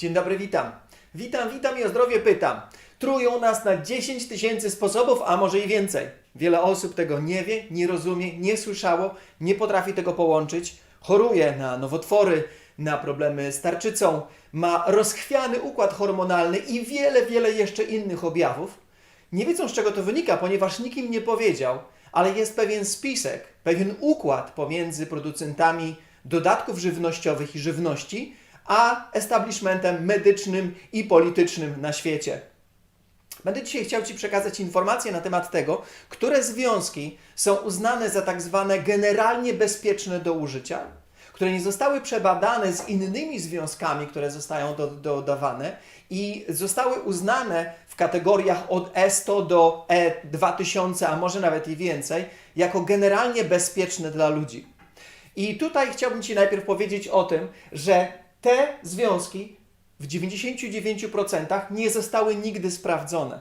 Dzień dobry, witam. Witam, witam i o zdrowie pytam. Trują nas na 10 tysięcy sposobów, a może i więcej. Wiele osób tego nie wie, nie rozumie, nie słyszało, nie potrafi tego połączyć. Choruje na nowotwory, na problemy z tarczycą, ma rozchwiany układ hormonalny i wiele, wiele jeszcze innych objawów. Nie wiedzą z czego to wynika, ponieważ nikt im nie powiedział, ale jest pewien spisek, pewien układ pomiędzy producentami dodatków żywnościowych i żywności, a establishmentem medycznym i politycznym na świecie. Będę dzisiaj chciał Ci przekazać informacje na temat tego, które związki są uznane za tak zwane generalnie bezpieczne do użycia, które nie zostały przebadane z innymi związkami, które zostają do- dodawane i zostały uznane w kategoriach od E100 do E2000, a może nawet i więcej, jako generalnie bezpieczne dla ludzi. I tutaj chciałbym Ci najpierw powiedzieć o tym, że te związki w 99% nie zostały nigdy sprawdzone.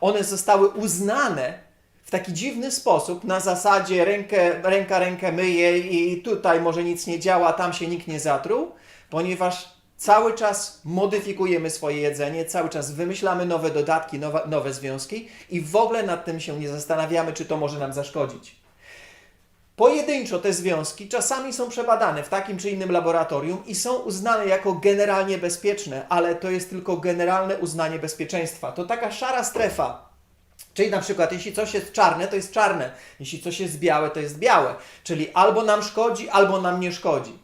One zostały uznane w taki dziwny sposób, na zasadzie rękę, ręka rękę myje i tutaj może nic nie działa, tam się nikt nie zatruł, ponieważ cały czas modyfikujemy swoje jedzenie, cały czas wymyślamy nowe dodatki, nowe, nowe związki i w ogóle nad tym się nie zastanawiamy, czy to może nam zaszkodzić. Pojedynczo te związki czasami są przebadane w takim czy innym laboratorium i są uznane jako generalnie bezpieczne, ale to jest tylko generalne uznanie bezpieczeństwa. To taka szara strefa. Czyli na przykład, jeśli coś jest czarne, to jest czarne, jeśli coś jest białe, to jest białe. Czyli albo nam szkodzi, albo nam nie szkodzi.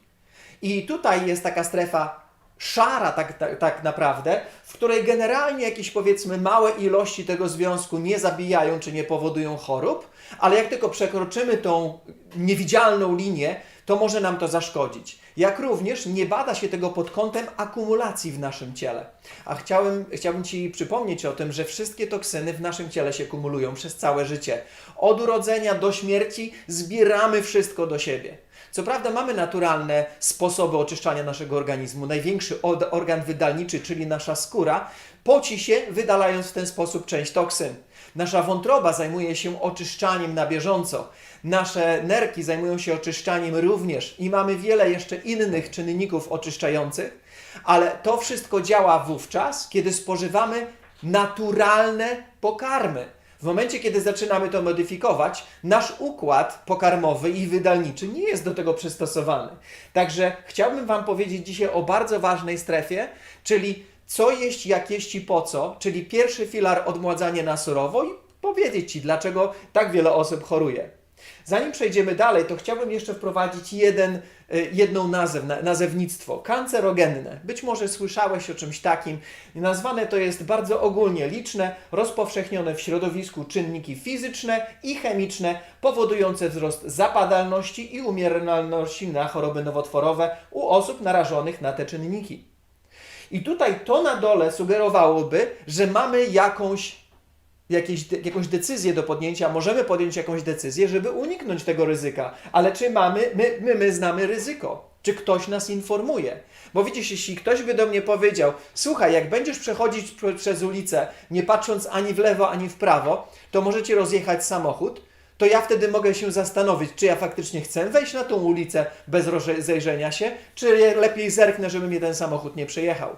I tutaj jest taka strefa szara, tak, tak, tak naprawdę, w której generalnie jakieś powiedzmy małe ilości tego związku nie zabijają czy nie powodują chorób, ale jak tylko przekroczymy tą niewidzialną linię, to może nam to zaszkodzić. Jak również nie bada się tego pod kątem akumulacji w naszym ciele. A chciałem, chciałbym Ci przypomnieć o tym, że wszystkie toksyny w naszym ciele się kumulują przez całe życie. Od urodzenia do śmierci zbieramy wszystko do siebie. Co prawda mamy naturalne sposoby oczyszczania naszego organizmu. Największy organ wydalniczy, czyli nasza skóra, poci się, wydalając w ten sposób część toksyn. Nasza wątroba zajmuje się oczyszczaniem na bieżąco. Nasze nerki zajmują się oczyszczaniem również i mamy wiele jeszcze innych czynników oczyszczających, ale to wszystko działa wówczas, kiedy spożywamy naturalne pokarmy. W momencie, kiedy zaczynamy to modyfikować, nasz układ pokarmowy i wydalniczy nie jest do tego przystosowany. Także chciałbym Wam powiedzieć dzisiaj o bardzo ważnej strefie, czyli co jeść, jak jeść i po co, czyli pierwszy filar odmładzanie na surowo i powiedzieć Ci, dlaczego tak wiele osób choruje. Zanim przejdziemy dalej, to chciałbym jeszcze wprowadzić jeden, y, jedną nazw, na- nazewnictwo. Kancerogenne. Być może słyszałeś o czymś takim. Nazwane to jest bardzo ogólnie liczne, rozpowszechnione w środowisku czynniki fizyczne i chemiczne powodujące wzrost zapadalności i umieralności na choroby nowotworowe u osób narażonych na te czynniki. I tutaj to na dole sugerowałoby, że mamy jakąś jakieś, jakąś decyzję do podjęcia, możemy podjąć jakąś decyzję, żeby uniknąć tego ryzyka. Ale czy mamy, my, my, my znamy ryzyko? Czy ktoś nas informuje? Bo widzisz, jeśli ktoś by do mnie powiedział, słuchaj, jak będziesz przechodzić prze- przez ulicę, nie patrząc ani w lewo, ani w prawo, to możecie rozjechać samochód, to ja wtedy mogę się zastanowić, czy ja faktycznie chcę wejść na tą ulicę bez rozejrzenia się, czy lepiej zerknę, żeby mnie ten samochód nie przejechał.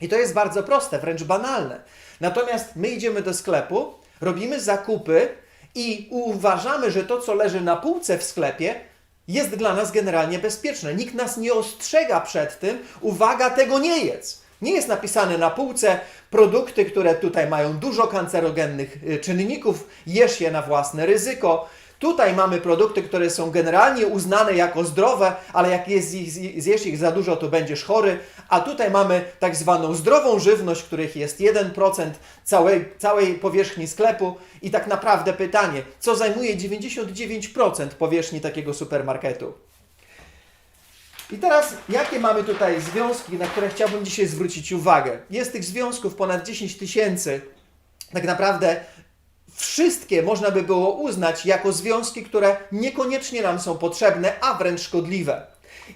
I to jest bardzo proste, wręcz banalne. Natomiast my idziemy do sklepu, robimy zakupy i uważamy, że to, co leży na półce w sklepie, jest dla nas generalnie bezpieczne. Nikt nas nie ostrzega przed tym, uwaga, tego nie jedz. Nie jest napisane na półce produkty, które tutaj mają dużo kancerogennych y, czynników, jesz je na własne ryzyko. Tutaj mamy produkty, które są generalnie uznane jako zdrowe, ale jak jest ich, zjesz ich za dużo, to będziesz chory. A tutaj mamy tak zwaną zdrową żywność, których jest 1% całej, całej powierzchni sklepu. I tak naprawdę pytanie, co zajmuje 99% powierzchni takiego supermarketu? I teraz, jakie mamy tutaj związki, na które chciałbym dzisiaj zwrócić uwagę? Jest tych związków ponad 10 tysięcy. Tak naprawdę wszystkie można by było uznać jako związki, które niekoniecznie nam są potrzebne, a wręcz szkodliwe.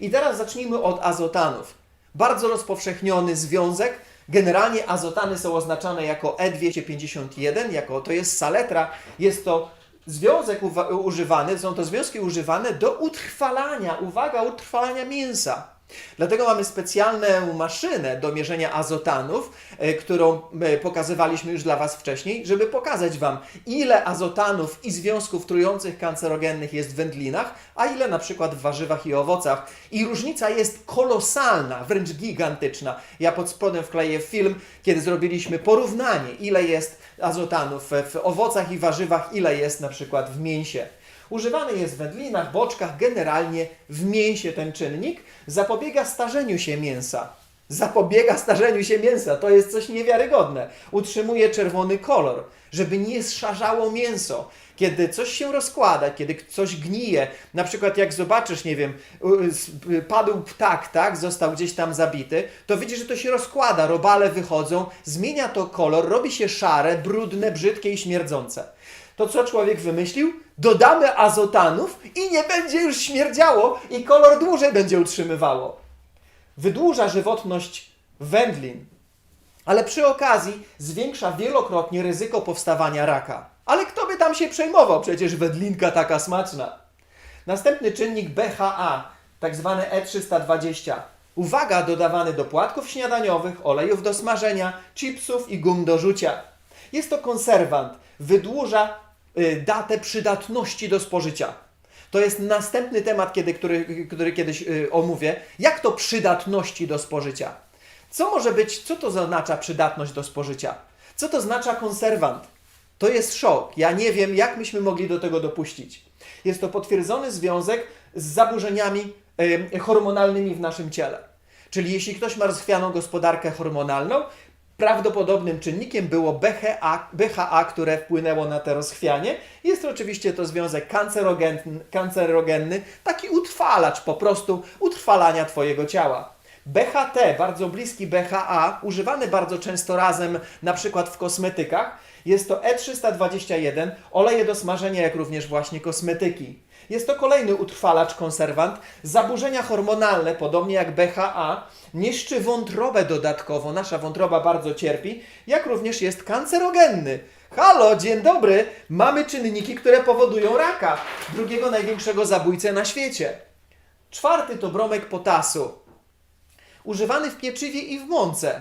I teraz zacznijmy od azotanów. Bardzo rozpowszechniony związek. Generalnie azotany są oznaczane jako E251, jako to jest saletra. Jest to związek używany, są to związki używane do utrwalania, uwaga, utrwalania mięsa. Dlatego mamy specjalną maszynę do mierzenia azotanów, e, którą e, pokazywaliśmy już dla Was wcześniej, żeby pokazać Wam, ile azotanów i związków trujących kancerogennych jest w wędlinach, a ile na przykład w warzywach i owocach. I różnica jest kolosalna, wręcz gigantyczna. Ja pod spodem wkleję film, kiedy zrobiliśmy porównanie, ile jest azotanów w owocach i warzywach, ile jest na przykład w mięsie. Używany jest w wędlinach, boczkach, generalnie w mięsie ten czynnik. Zapobiega starzeniu się mięsa. Zapobiega starzeniu się mięsa. To jest coś niewiarygodne. Utrzymuje czerwony kolor, żeby nie szarzało mięso. Kiedy coś się rozkłada, kiedy coś gnije, na przykład jak zobaczysz, nie wiem, padł ptak, tak, został gdzieś tam zabity, to widzisz, że to się rozkłada, robale wychodzą, zmienia to kolor, robi się szare, brudne, brzydkie i śmierdzące. To co człowiek wymyślił? Dodamy azotanów i nie będzie już śmierdziało i kolor dłużej będzie utrzymywało. Wydłuża żywotność wędlin, ale przy okazji zwiększa wielokrotnie ryzyko powstawania raka. Ale kto by tam się przejmował? Przecież wędlinka taka smaczna. Następny czynnik BHA, tak zwany E320. Uwaga, dodawany do płatków śniadaniowych, olejów do smażenia, chipsów i gum do rzucia. Jest to konserwant, wydłuża datę przydatności do spożycia. To jest następny temat, kiedy, który, który kiedyś y, omówię. Jak to przydatności do spożycia? Co może być, co to oznacza przydatność do spożycia? Co to oznacza konserwant? To jest szok. Ja nie wiem, jak myśmy mogli do tego dopuścić. Jest to potwierdzony związek z zaburzeniami y, hormonalnymi w naszym ciele. Czyli jeśli ktoś ma rozchwianą gospodarkę hormonalną, prawdopodobnym czynnikiem było BHA, BHA, które wpłynęło na to rozchwianie. Jest to oczywiście to związek kancerogenny, kancerogenny, taki utrwalacz po prostu utrwalania Twojego ciała. BHT, bardzo bliski BHA, używany bardzo często razem, na przykład w kosmetykach, jest to E321, oleje do smażenia, jak również właśnie kosmetyki. Jest to kolejny utrwalacz, konserwant. Zaburzenia hormonalne, podobnie jak BHA, niszczy wątrobę dodatkowo. Nasza wątroba bardzo cierpi, jak również jest kancerogenny. Halo, dzień dobry! Mamy czynniki, które powodują raka, drugiego największego zabójcę na świecie. Czwarty to bromek potasu używany w pieczywie i w mące.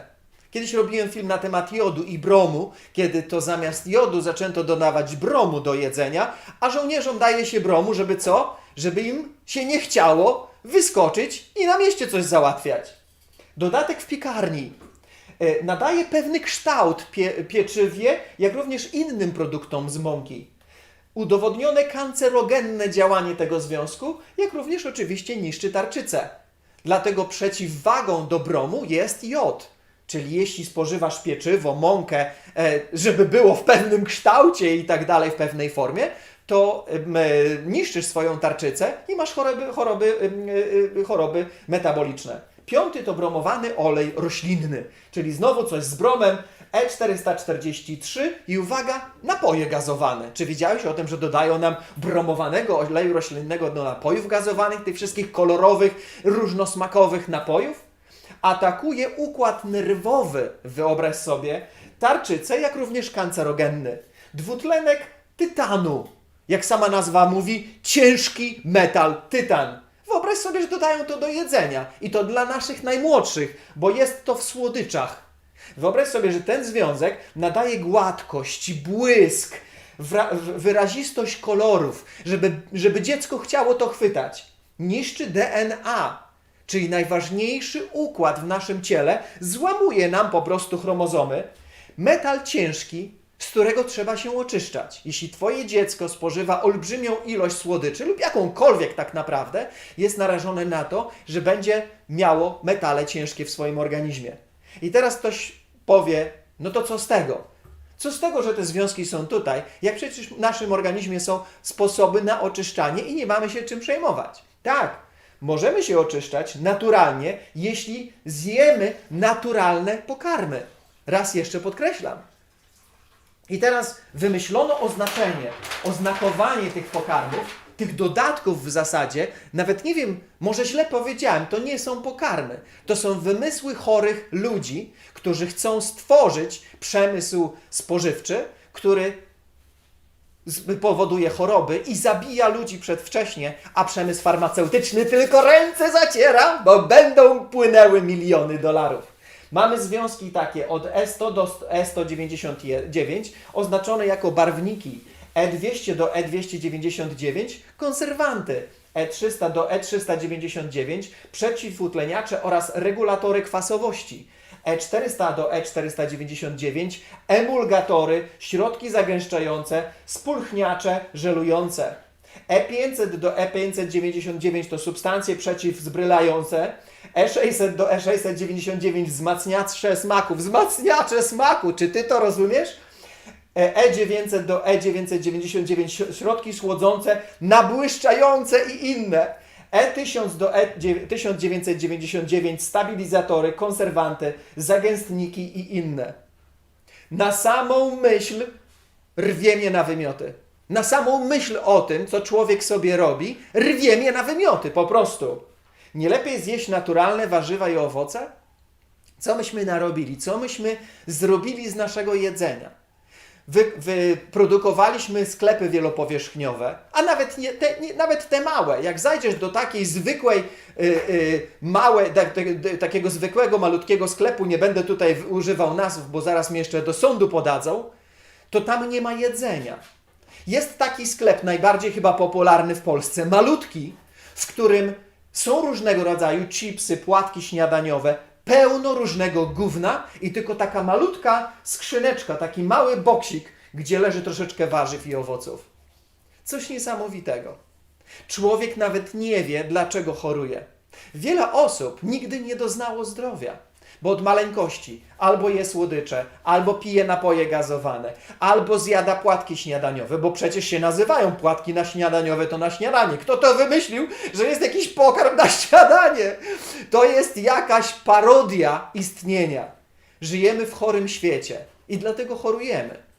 Kiedyś robiłem film na temat jodu i bromu, kiedy to zamiast jodu zaczęto dodawać bromu do jedzenia, a żołnierzom daje się bromu, żeby co? Żeby im się nie chciało wyskoczyć i na mieście coś załatwiać. Dodatek w piekarni e, nadaje pewny kształt pie, pieczywie, jak również innym produktom z mąki. Udowodnione kancerogenne działanie tego związku, jak również oczywiście niszczy tarczycę. Dlatego przeciwwagą do bromu jest jod. Czyli jeśli spożywasz pieczywo, mąkę, e, żeby było w pewnym kształcie i tak dalej, w pewnej formie, to e, niszczysz swoją tarczycę i masz choroby, choroby, e, choroby metaboliczne. Piąty to bromowany olej roślinny, czyli znowu coś z bromem, E E443 i uwaga, napoje gazowane. Czy wiedziałeś o tym, że dodają nam bromowanego oleju roślinnego do napojów gazowanych, tych wszystkich kolorowych, różnosmakowych napojów? Atakuje układ nerwowy, wyobraź sobie, tarczycę, jak również kancerogenny. Dwutlenek tytanu, jak sama nazwa mówi, ciężki metal tytan. Wyobraź sobie, że dodają to do jedzenia i to dla naszych najmłodszych, bo jest to w słodyczach. Wyobraź sobie, że ten związek nadaje gładkość, błysk, wyrazistość kolorów, żeby, żeby dziecko chciało to chwytać. Niszczy DNA, czyli najważniejszy układ w naszym ciele, złamuje nam po prostu chromozomy. Metal ciężki, z którego trzeba się oczyszczać. Jeśli Twoje dziecko spożywa olbrzymią ilość słodyczy lub jakąkolwiek tak naprawdę, jest narażone na to, że będzie miało metale ciężkie w swoim organizmie. I teraz ktoś powie, no to co z tego? Co z tego, że te związki są tutaj, jak przecież w naszym organizmie są sposoby na oczyszczanie i nie mamy się czym przejmować. Tak, możemy się oczyszczać naturalnie, jeśli zjemy naturalne pokarmy. Raz jeszcze podkreślam. I teraz wymyślono oznaczenie, oznakowanie tych pokarmów, tych dodatków w zasadzie, nawet nie wiem, może źle powiedziałem, to nie są pokarmy. To są wymysły chorych ludzi, którzy chcą stworzyć przemysł spożywczy, który powoduje choroby i zabija ludzi przedwcześnie, a przemysł farmaceutyczny tylko ręce zaciera, bo będą płynęły miliony dolarów. Mamy związki takie od E100 do E199 oznaczone jako barwniki. E200 do E299 konserwanty. E300 do E399 przeciwutleniacze oraz regulatory kwasowości E400 do E499 emulgatory, środki zagęszczające, spulchniacze, żelujące. E500 do E599 to substancje przeciwzbrylające. E600 do E699 wzmacniacze smaku. Wzmacniacze smaku! Czy ty to rozumiesz? E- E900 do E999 śro- środki chłodzące, nabłyszczające i inne. E1000 do E E1999 stabilizatory, konserwanty, zagęstniki i inne. Na samą myśl rwie mnie na wymioty. Na samą myśl o tym, co człowiek sobie robi, rwie mnie na wymioty, po prostu. Nie lepiej zjeść naturalne warzywa i owoce? Co myśmy narobili? Co myśmy zrobili z naszego jedzenia? Wy, wyprodukowaliśmy sklepy wielopowierzchniowe, a nawet, nie, te, nie, nawet te małe. Jak zajdziesz do takiej zwykłej, y, y, małe, tak- tak- takiego zwykłego, malutkiego sklepu, nie będę tutaj używał nazw, bo zaraz mnie jeszcze do sądu podadzą, to tam nie ma jedzenia. Jest taki sklep, najbardziej chyba popularny w Polsce, malutki, w którym są różnego rodzaju chipsy, płatki śniadaniowe, pełno różnego gówna i tylko taka malutka skrzyneczka, taki mały boksik, gdzie leży troszeczkę warzyw i owoców. Coś niesamowitego. Człowiek nawet nie wie, dlaczego choruje. Wiele osób nigdy nie doznało zdrowia, bo od maleńkości albo je słodycze, albo pije napoje gazowane, albo zjada płatki śniadaniowe, bo przecież się nazywają płatki na śniadaniowe, to na śniadanie. Kto to wymyślił, że jest jakiś pokarm na śniadanie? To jest jakaś parodia istnienia. Żyjemy w chorym świecie i dlatego chorujemy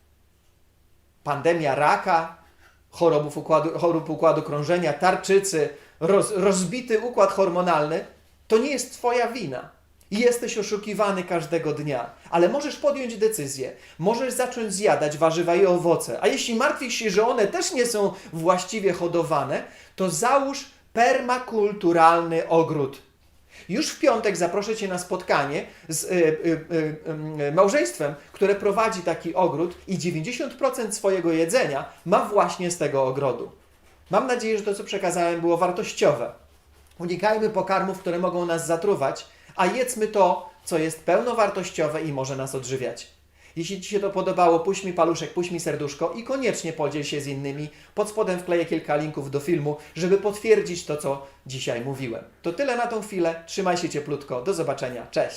pandemia raka, chorobów układu, chorób układu krążenia, tarczycy, roz, rozbity układ hormonalny, to nie jest Twoja wina. I Jesteś oszukiwany każdego dnia, ale możesz podjąć decyzję. Możesz zacząć zjadać warzywa i owoce. A jeśli martwisz się, że one też nie są właściwie hodowane, to załóż permakulturalny ogród. Już w piątek zaproszę Cię na spotkanie z y, y, y, y, małżeństwem, które prowadzi taki ogród i 90% swojego jedzenia ma właśnie z tego ogrodu. Mam nadzieję, że to, co przekazałem, było wartościowe. Unikajmy pokarmów, które mogą nas zatruwać, a jedzmy to, co jest pełnowartościowe i może nas odżywiać. Jeśli Ci się to podobało, puść mi paluszek, puść mi serduszko i koniecznie podziel się z innymi. Pod spodem wkleję kilka linków do filmu, żeby potwierdzić to, co dzisiaj mówiłem. To tyle na tą chwilę. Trzymaj się cieplutko. Do zobaczenia. Cześć!